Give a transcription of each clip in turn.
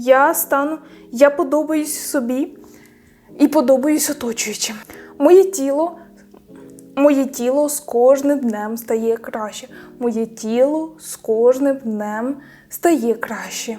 Я стану, я подобаюсь собі і подобаюсь оточуючим. Моє тіло, моє тіло з кожним днем стає краще. Моє тіло з кожним днем стає краще.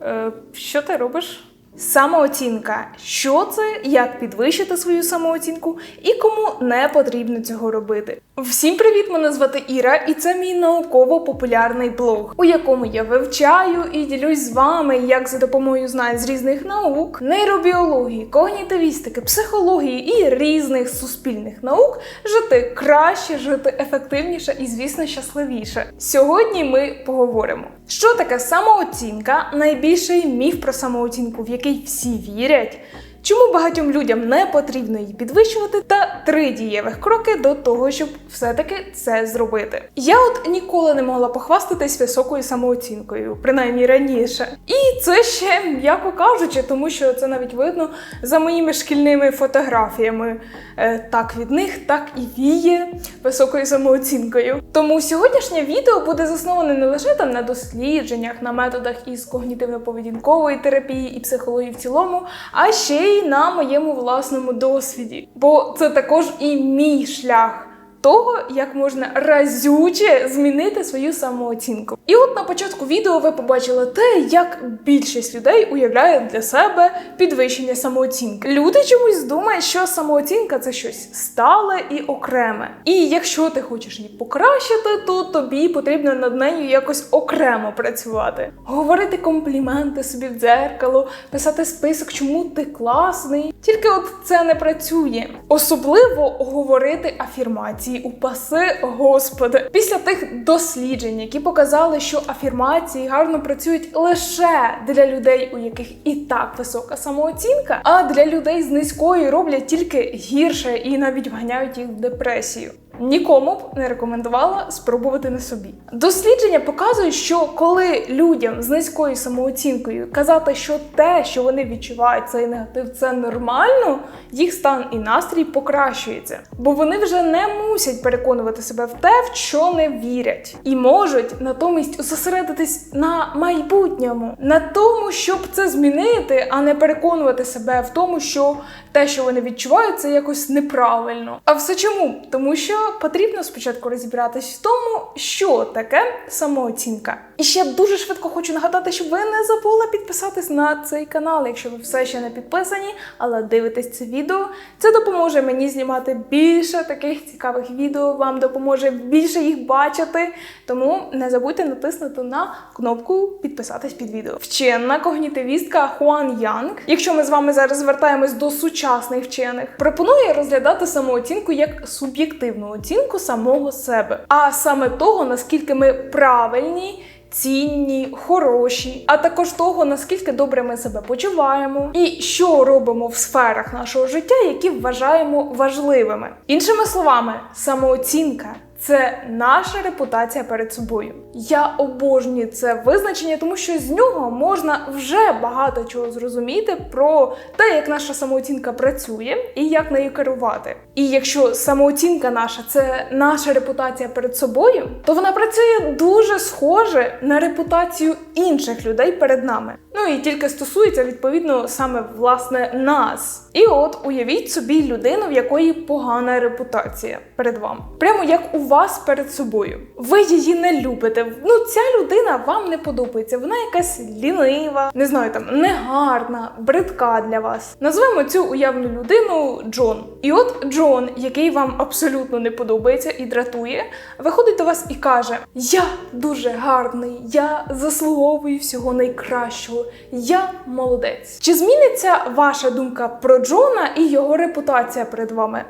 Е, що ти робиш? Самооцінка. Що це, як підвищити свою самооцінку і кому не потрібно цього робити. Всім привіт! Мене звати Іра, і це мій науково-популярний блог, у якому я вивчаю і ділюсь з вами, як за допомогою знань з різних наук, нейробіології, когнітивістики, психології і різних суспільних наук жити краще, жити ефективніше і, звісно, щасливіше. Сьогодні ми поговоримо, що таке самооцінка, найбільший міф про самооцінку, в який всі вірять. Чому багатьом людям не потрібно її підвищувати, та три дієвих кроки до того, щоб все-таки це зробити. Я от ніколи не могла похвастатись високою самооцінкою, принаймні раніше. І це ще м'яко кажучи, тому що це навіть видно за моїми шкільними фотографіями. Е, так від них так і віє високою самооцінкою. Тому сьогоднішнє відео буде засноване не лише там на дослідженнях, на методах із когнітивно-поведінкової терапії і психології в цілому, а ще й на моєму власному досвіді. Бо це також і мій шлях. Того, як можна разюче змінити свою самооцінку. І от на початку відео ви побачили те, як більшість людей уявляє для себе підвищення самооцінки. Люди чомусь думають, що самооцінка це щось стале і окреме. І якщо ти хочеш її покращити, то тобі потрібно над нею якось окремо працювати. Говорити компліменти собі в дзеркало, писати список, чому ти класний. Тільки от це не працює. Особливо говорити афірмації упаси Господи. Після тих досліджень, які показали, що афірмації гарно працюють лише для людей, у яких і так висока самооцінка, а для людей з низькою роблять тільки гірше і навіть вганяють їх в депресію. Нікому б не рекомендувала спробувати на собі. Дослідження показують, що коли людям з низькою самооцінкою казати, що те, що вони відчувають цей негатив, це нормально, їх стан і настрій покращується, бо вони вже не мусять переконувати себе в те, в що не вірять, і можуть натомість зосередитись на майбутньому, на тому, щоб це змінити, а не переконувати себе в тому, що те, що вони відчувають, це якось неправильно. А все чому? Тому що потрібно спочатку розібратись в тому, що таке самооцінка. І ще дуже швидко хочу нагадати, щоб ви не забули підписатись на цей канал, якщо ви все ще не підписані, але дивитесь це відео. Це допоможе мені знімати більше таких цікавих відео, вам допоможе більше їх бачити. Тому не забудьте натиснути на кнопку підписатись під відео. Вчена когнітивістка Хуан Янг, якщо ми з вами зараз звертаємось до сучасних вчених, пропонує розглядати самооцінку як суб'єктивну оцінку самого себе, а саме того, наскільки ми правильні. Цінні, хороші, а також того, наскільки добре ми себе почуваємо, і що робимо в сферах нашого життя, які вважаємо важливими. Іншими словами, самооцінка це наша репутація перед собою. Я обожнюю це визначення, тому що з нього можна вже багато чого зрозуміти про те, як наша самооцінка працює і як нею керувати. І якщо самооцінка наша це наша репутація перед собою, то вона працює дуже схоже на репутацію інших людей перед нами. Ну і тільки стосується відповідно саме власне нас. І от уявіть собі людину, в якої погана репутація перед вами, прямо як у вас перед собою. Ви її не любите. Ну, ця людина вам не подобається. Вона якась лінива, не знаю, там негарна, бридка для вас. Назвемо цю уявну людину Джон. І от Джон, який вам абсолютно не подобається і дратує, виходить до вас і каже: Я дуже гарний, я заслуговую всього найкращого, я молодець. Чи зміниться ваша думка про Джона і його репутація перед вами?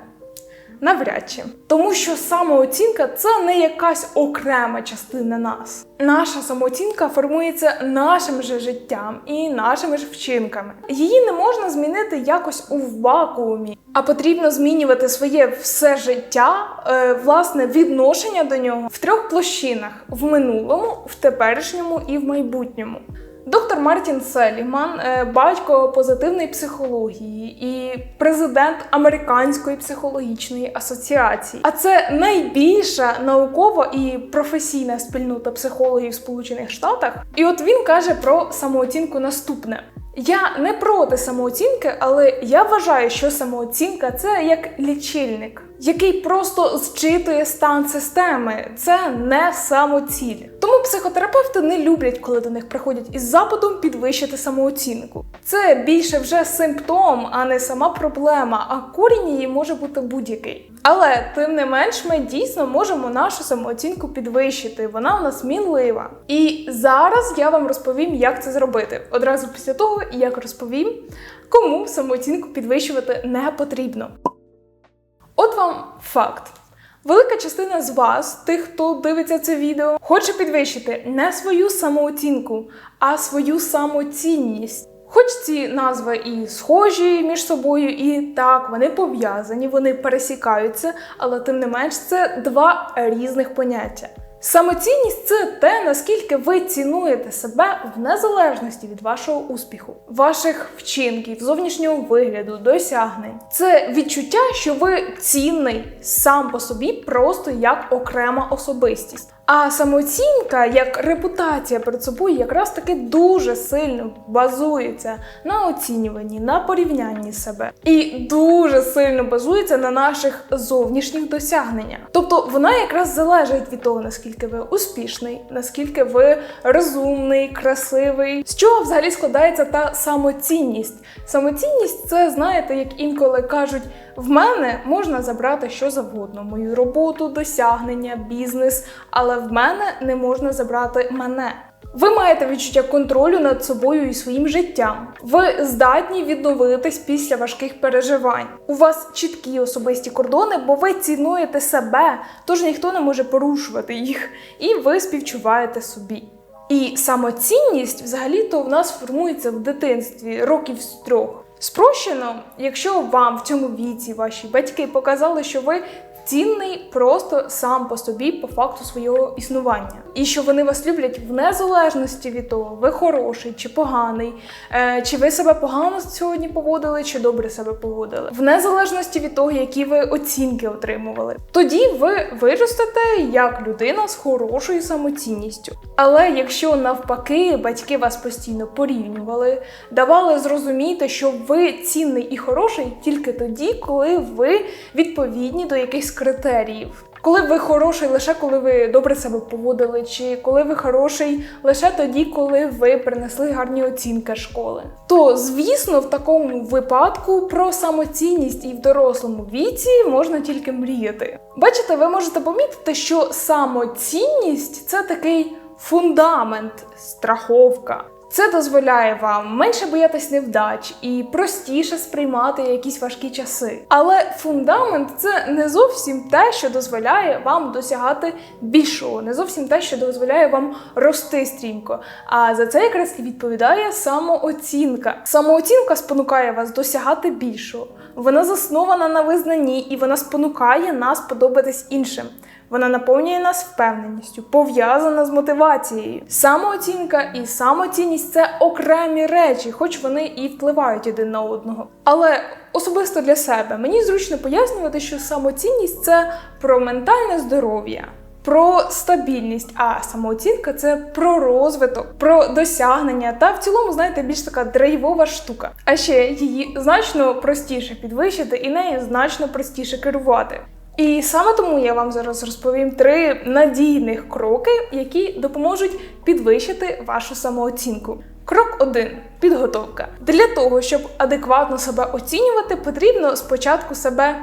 Навряд чи. Тому що самооцінка це не якась окрема частина нас. Наша самооцінка формується нашим же життям і нашими ж вчинками. Її не можна змінити якось у вакуумі, а потрібно змінювати своє все життя, е, власне, відношення до нього в трьох площинах: в минулому, в теперішньому і в майбутньому. Доктор Мартін Селіман, е, батько позитивної психології і президент Американської психологічної асоціації. А це найбільша наукова і професійна спільнота психологів Сполучених Штатах. І от він каже про самооцінку наступне. Я не проти самооцінки, але я вважаю, що самооцінка це як лічильник, який просто зчитує стан системи. Це не самоціль. Тому психотерапевти не люблять, коли до них приходять із запитом підвищити самооцінку. Це більше вже симптом, а не сама проблема, а корінь її може бути будь-який. Але тим не менш, ми дійсно можемо нашу самооцінку підвищити. Вона у нас мінлива. І зараз я вам розповім, як це зробити. Одразу після того, як розповім, кому самооцінку підвищувати не потрібно. От вам факт. Велика частина з вас, тих, хто дивиться це відео, хоче підвищити не свою самооцінку, а свою самоцінність. Хоч ці назви і схожі між собою, і так, вони пов'язані, вони пересікаються, але тим не менш це два різних поняття. Самоцінність це те, наскільки ви цінуєте себе в незалежності від вашого успіху, ваших вчинків, зовнішнього вигляду, досягнень. Це відчуття, що ви цінний сам по собі, просто як окрема особистість. А самооцінка як репутація перед собою якраз таки дуже сильно базується на оцінюванні, на порівнянні себе. І дуже сильно базується на наших зовнішніх досягненнях. Тобто вона якраз залежить від того, наскільки ви успішний, наскільки ви розумний, красивий. З чого взагалі складається та самоцінність? Самоцінність це, знаєте, як інколи кажуть. В мене можна забрати що завгодно: мою роботу, досягнення, бізнес, але в мене не можна забрати мене. Ви маєте відчуття контролю над собою і своїм життям. Ви здатні відновитись після важких переживань. У вас чіткі особисті кордони, бо ви цінуєте себе, тож ніхто не може порушувати їх, і ви співчуваєте собі. І самоцінність взагалі-то в нас формується в дитинстві років з трьох. Спрощено, якщо вам в цьому віці ваші батьки показали, що ви цінний просто сам по собі, по факту свого існування, і що вони вас люблять в незалежності від того, ви хороший чи поганий, е, чи ви себе погано сьогодні поводили, чи добре себе поводили, в незалежності від того, які ви оцінки отримували. Тоді ви виростете як людина з хорошою самоцінністю. Але якщо навпаки батьки вас постійно порівнювали, давали зрозуміти, що ви цінний і хороший тільки тоді, коли ви відповідні до якихось критеріїв. Коли ви хороший лише коли ви добре себе поводили, чи коли ви хороший лише тоді, коли ви принесли гарні оцінки школи, то звісно, в такому випадку про самоцінність і в дорослому віці можна тільки мріяти. Бачите, ви можете помітити, що самоцінність це такий фундамент, страховка. Це дозволяє вам менше боятись невдач і простіше сприймати якісь важкі часи. Але фундамент це не зовсім те, що дозволяє вам досягати більшого, не зовсім те, що дозволяє вам рости стрімко. А за це якраз і відповідає самооцінка. Самооцінка спонукає вас досягати більшого. Вона заснована на визнанні і вона спонукає нас подобатись іншим. Вона наповнює нас впевненістю, пов'язана з мотивацією. Самооцінка і самоцінність це окремі речі, хоч вони і впливають один на одного. Але особисто для себе мені зручно пояснювати, що самоцінність це про ментальне здоров'я. Про стабільність, а самооцінка це про розвиток, про досягнення та в цілому, знаєте, більш така драйвова штука. А ще її значно простіше підвищити і нею значно простіше керувати. І саме тому я вам зараз розповім три надійних кроки, які допоможуть підвищити вашу самооцінку. Крок 1. підготовка. Для того, щоб адекватно себе оцінювати, потрібно спочатку себе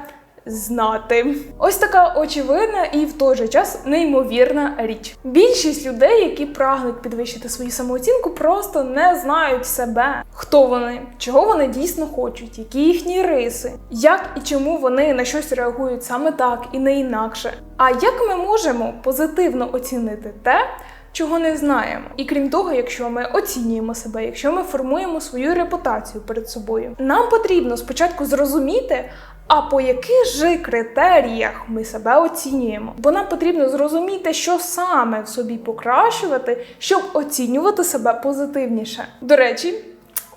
знати. Ось така очевидна і в той же час неймовірна річ. Більшість людей, які прагнуть підвищити свою самооцінку, просто не знають себе, хто вони, чого вони дійсно хочуть, які їхні риси, як і чому вони на щось реагують саме так і не інакше. А як ми можемо позитивно оцінити те? Чого не знаємо, і крім того, якщо ми оцінюємо себе, якщо ми формуємо свою репутацію перед собою, нам потрібно спочатку зрозуміти, А по яких же критеріях ми себе оцінюємо? Бо нам потрібно зрозуміти, що саме в собі покращувати, щоб оцінювати себе позитивніше. До речі.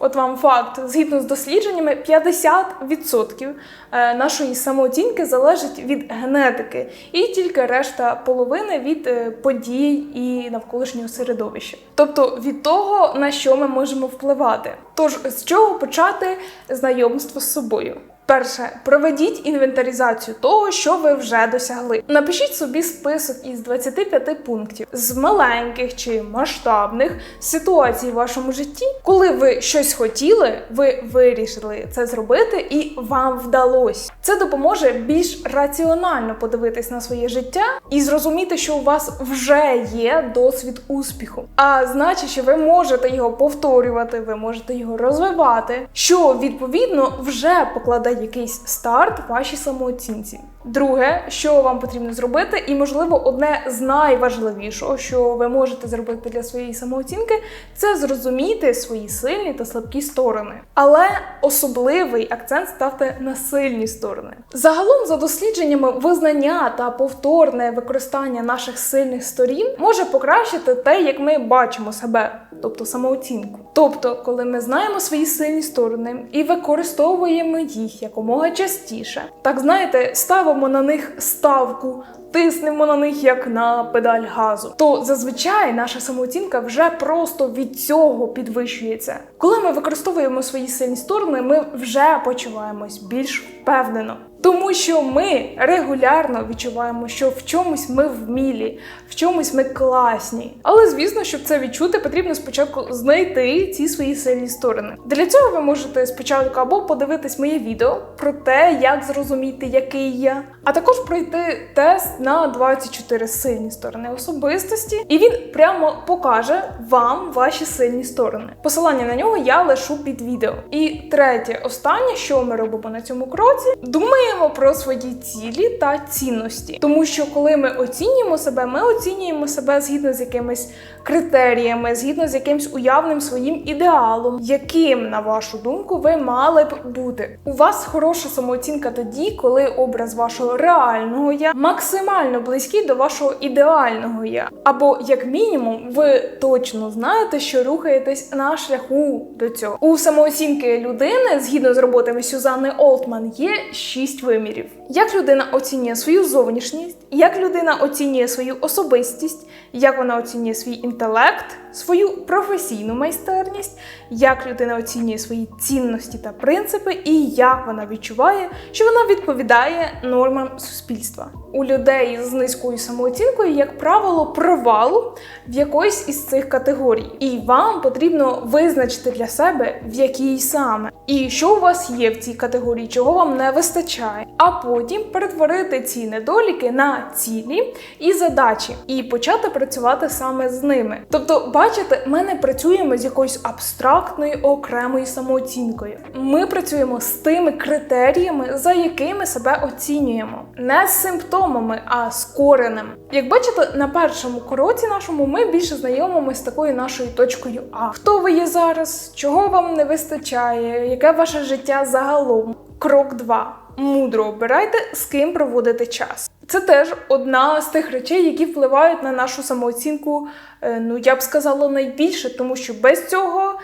От вам факт, згідно з дослідженнями, 50% е, нашої самооцінки залежить від генетики, і тільки решта половини від е, подій і навколишнього середовища. Тобто від того, на що ми можемо впливати. Тож з чого почати знайомство з собою? Перше, проведіть інвентаризацію того, що ви вже досягли. Напишіть собі список із 25 пунктів з маленьких чи масштабних ситуацій в вашому житті, коли ви щось хотіли, ви вирішили це зробити, і вам вдалося. Це допоможе більш раціонально подивитись на своє життя і зрозуміти, що у вас вже є досвід успіху. А значить, що ви можете його повторювати, ви можете його розвивати, що відповідно вже покладає якийсь старт вашій самооцінці. Друге, що вам потрібно зробити, і можливо, одне з найважливішого, що ви можете зробити для своєї самооцінки, це зрозуміти свої сильні та слабкі сторони. Але особливий акцент ставте на сильні сторони. Загалом, за дослідженнями, визнання та повторне використання наших сильних сторін може покращити те, як ми бачимо себе, тобто самооцінку. Тобто, коли ми знаємо свої сильні сторони і використовуємо їх якомога частіше, так знаєте, ставимо на них ставку. Тиснемо на них як на педаль газу, то зазвичай наша самооцінка вже просто від цього підвищується. Коли ми використовуємо свої сильні сторони, ми вже почуваємось більш впевнено. Тому що ми регулярно відчуваємо, що в чомусь ми вмілі, в чомусь ми класні. Але звісно, щоб це відчути, потрібно спочатку знайти ці свої сильні сторони. Для цього ви можете спочатку або подивитись моє відео про те, як зрозуміти, який я, а також пройти тест на 24 сильні сторони особистості, і він прямо покаже вам ваші сильні сторони. Посилання на нього я лишу під відео. І третє, останнє, що ми робимо на цьому кроці, думаємо про свої цілі та цінності. Тому що коли ми оцінюємо себе, ми оцінюємо себе згідно з якимись критеріями, згідно з якимсь уявним своїм ідеалом, яким, на вашу думку, ви мали б бути. У вас хороша самооцінка тоді, коли образ вашого реального я максимально близький до вашого ідеального я. Або, як мінімум, ви точно знаєте, що рухаєтесь на шляху до цього. У самооцінки людини, згідно з роботами Сюзанни Олтман, є шість вимірів. Як людина оцінює свою зовнішність, як людина оцінює свою особистість, як вона оцінює свій інтелект, свою професійну майстерність, як людина оцінює свої цінності та принципи, і як вона відчуває, що вона відповідає нормам суспільства. У людей з низькою самооцінкою, як правило, провал в якоїсь із цих категорій, і вам потрібно визначити для себе, в якій саме, і що у вас є в цій категорії, чого вам не вистачає, а потім перетворити ці недоліки на цілі і задачі, і почати працювати саме з ними. Тобто, бачите, ми не працюємо з якоюсь абстрактною окремою самооцінкою. Ми працюємо з тими критеріями, за якими себе оцінюємо, не з симптомами, а з коренем. Як бачите, на першому кроці нашому ми більше знайомимося з такою нашою точкою А. Хто ви є зараз? Чого вам не вистачає? Яке ваше життя загалом? Крок 2. Мудро обирайте, з ким проводити час. Це теж одна з тих речей, які впливають на нашу самооцінку. е, Ну я б сказала найбільше, тому що без цього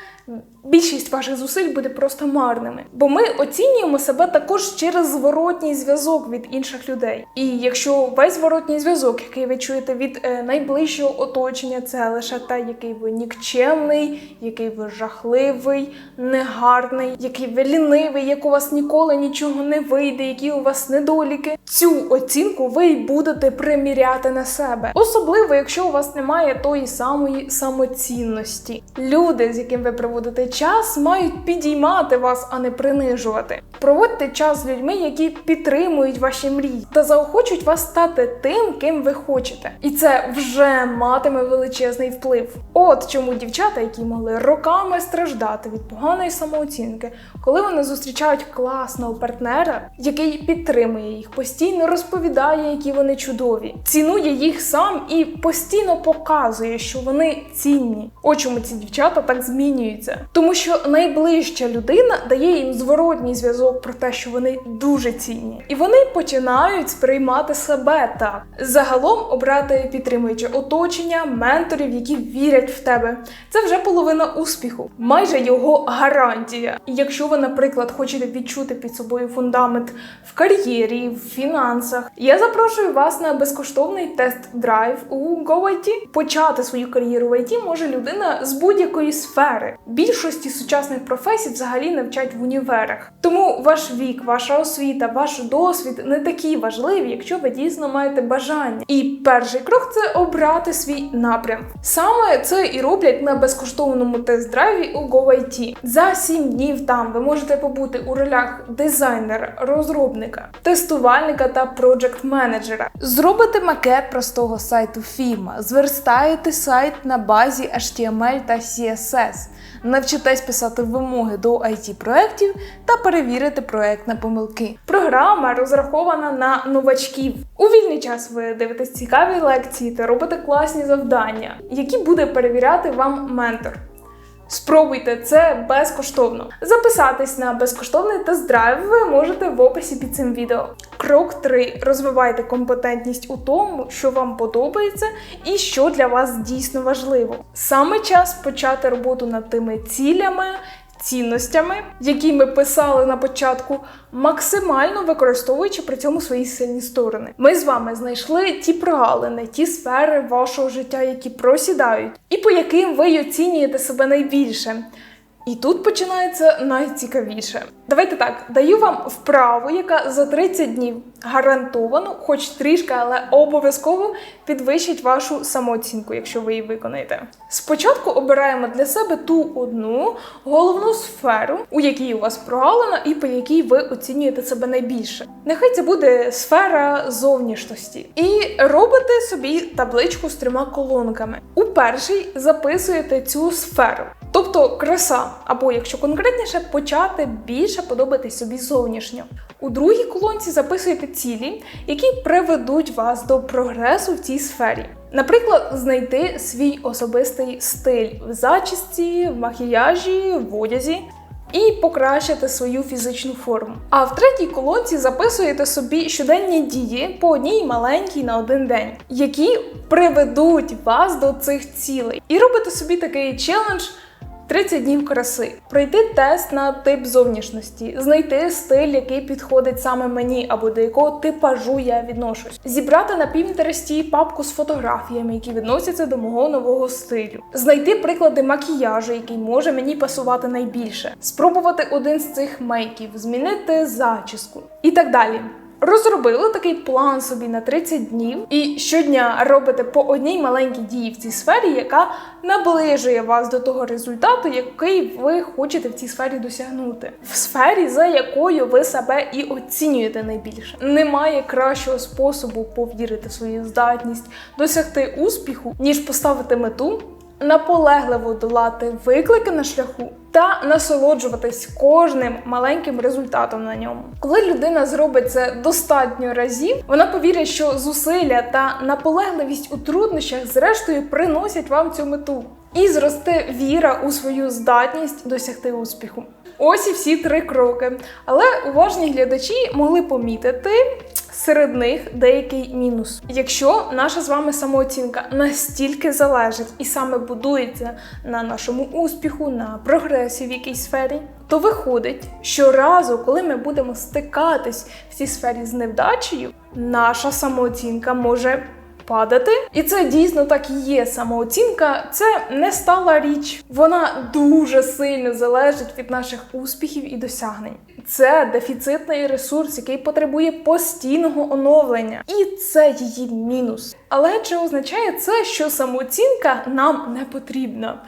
більшість ваших зусиль буде просто марними. Бо ми оцінюємо себе також через зворотній зв'язок від інших людей. І якщо весь зворотній зв'язок, який ви чуєте від е, найближчого оточення, це лише те, який ви нікчемний, який ви жахливий, негарний, який ви лінивий, як у вас ніколи нічого не вийде, які у вас недоліки. Цю оцінку ви й будете приміряти на себе, особливо якщо у вас немає тої самої самоцінності. Люди, з яким ви проводите час, мають підіймати вас, а не принижувати. Проводьте час з людьми, які підтримують ваші мрії та заохочують вас стати тим, ким ви хочете. І це вже матиме величезний вплив. От чому дівчата, які могли роками страждати від поганої самооцінки, коли вони зустрічають класного партнера, який підтримує їх, постійно розповідає, які вони чудові, цінує їх сам і постійно показує, що вони цінні. От чому ці дівчата так змінюються. Це. Тому що найближча людина дає їм зворотній зв'язок про те, що вони дуже цінні, і вони починають сприймати себе так. Загалом обрати підтримуюче оточення, менторів, які вірять в тебе. Це вже половина успіху, майже його гарантія. І якщо ви, наприклад, хочете відчути під собою фундамент в кар'єрі, в фінансах, я запрошую вас на безкоштовний тест-драйв у GoIT. Почати свою кар'єру в IT може людина з будь-якої сфери. Більшості сучасних професій взагалі не вчать в універах. Тому ваш вік, ваша освіта, ваш досвід не такі важливі, якщо ви дійсно маєте бажання. І перший крок це обрати свій напрям. Саме це і роблять на безкоштовному тест-драйві у GoIT. За 7 днів там ви можете побути у ролях дизайнера, розробника, тестувальника та проджект менеджера. Зробите макет простого сайту фірма, зверстаєте сайт на базі HTML та CSS, навчитесь писати вимоги до it проєктів та перевірити проект на помилки. Програма розрахована на новачків. У вільний час ви дивитесь цікаві лекції та робите класні завдання, які буде перевіряти вам ментор. Спробуйте це безкоштовно. Записатись на безкоштовний тест-драйв ви можете в описі під цим відео. Крок 3. Розвивайте компетентність у тому, що вам подобається і що для вас дійсно важливо. Саме час почати роботу над тими цілями. Цінностями, які ми писали на початку, максимально використовуючи при цьому свої сильні сторони. Ми з вами знайшли ті прогалини, ті сфери вашого життя, які просідають, і по яким ви оцінюєте себе найбільше. І тут починається найцікавіше. Давайте так, даю вам вправу, яка за 30 днів гарантовано, хоч трішки, але обов'язково підвищить вашу самооцінку, якщо ви її виконаєте. Спочатку обираємо для себе ту одну головну сферу, у якій у вас прогалина, і по якій ви оцінюєте себе найбільше. Нехай це буде сфера зовнішності. І робите собі табличку з трьома колонками. У першій записуєте цю сферу. Тобто краса, або якщо конкретніше, почати більше подобатись собі зовнішньо. У другій колонці записуєте цілі, які приведуть вас до прогресу в цій сфері. Наприклад, знайти свій особистий стиль в зачісті, в макіяжі, в одязі. І покращити свою фізичну форму. А в третій колонці записуєте собі щоденні дії по одній маленькій на один день, які приведуть вас до цих цілей. І робите собі такий челендж 30 днів краси, пройти тест на тип зовнішності, знайти стиль, який підходить саме мені, або до якого типажу я відношусь, зібрати на Пінтересті папку з фотографіями, які відносяться до мого нового стилю, знайти приклади макіяжу, який може мені пасувати найбільше, спробувати один з цих мейків, змінити зачіску. І так далі. Розробили такий план собі на 30 днів, і щодня робите по одній маленькій дії в цій сфері, яка наближує вас до того результату, який ви хочете в цій сфері досягнути, в сфері, за якою ви себе і оцінюєте найбільше. Немає кращого способу повірити в свою здатність досягти успіху, ніж поставити мету. Наполегливо долати виклики на шляху та насолоджуватись кожним маленьким результатом на ньому. Коли людина зробить це достатньо разів, вона повірить, що зусилля та наполегливість у труднощах, зрештою, приносять вам цю мету. І зросте віра у свою здатність досягти успіху. Ось і всі три кроки. Але уважні глядачі могли помітити серед них деякий мінус. Якщо наша з вами самооцінка настільки залежить і саме будується на нашому успіху, на прогресі в якійсь сфері, то виходить, що разу, коли ми будемо стикатись в цій сфері з невдачею, наша самооцінка може падати. І це дійсно так і є. Самооцінка це не стала річ. Вона дуже сильно залежить від наших успіхів і досягнень. Це дефіцитний ресурс, який потребує постійного оновлення, і це її мінус. Але чи означає це, що самооцінка нам не потрібна?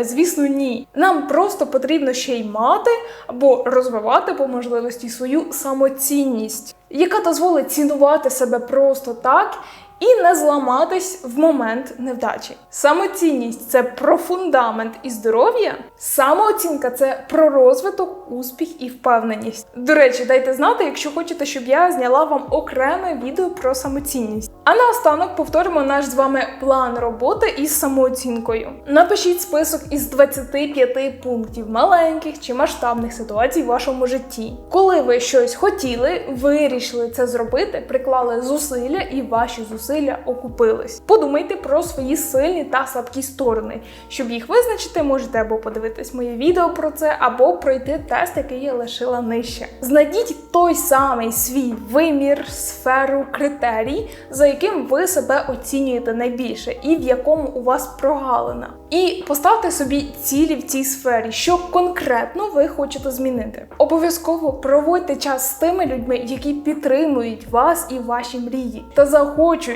Звісно, ні. Нам просто потрібно ще й мати або розвивати по можливості свою самоцінність, яка дозволить цінувати себе просто так і не зламатись в момент невдачі. Самоцінність це про фундамент і здоров'я. Самооцінка це про розвиток, успіх і впевненість. До речі, дайте знати, якщо хочете, щоб я зняла вам окреме відео про самоцінність. А наостанок повторимо наш з вами план роботи із самооцінкою. Напишіть список із 25 пунктів маленьких чи масштабних ситуацій в вашому житті. Коли ви щось хотіли, вирішили це зробити, приклали зусилля і ваші зусилля окупились. Подумайте про свої сильні та слабкі сторони. Щоб їх визначити, можете або подивитись моє відео про це, або пройти тест, який я лишила нижче. Знайдіть той самий свій вимір, сферу, критерій, за яким ви себе оцінюєте найбільше, і в якому у вас прогалина. І поставте собі цілі в цій сфері, що конкретно ви хочете змінити. Обов'язково проводьте час з тими людьми, які підтримують вас і ваші мрії, та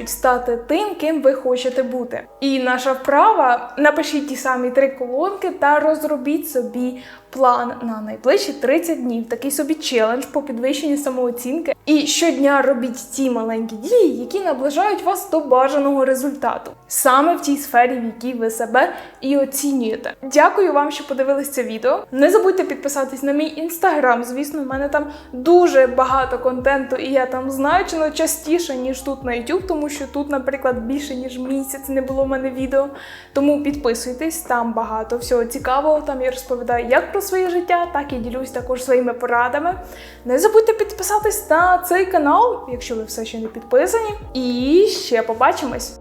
захочують стати тим, ким ви хочете бути. І наша вправа напишіть ті самі три колонки та розробіть собі план на найближчі 30 днів. Такий собі челендж по підвищенню самооцінки. І щодня робіть ті маленькі дії, які наближають вас до бажаного результату, саме в тій сфері, в якій ви себе і оцінюєте. Дякую вам, що подивились це відео. Не забудьте підписатись на мій інстаграм. Звісно, в мене там дуже багато контенту, і я там значно частіше, ніж тут на YouTube, тому що тут, наприклад, більше ніж місяць не було в мене відео. Тому підписуйтесь, там багато всього цікавого. Там я розповідаю як про своє життя, так і ділюсь також своїми порадами. Не забудьте підписатись на цей канал, якщо ви все ще не підписані. І ще побачимось!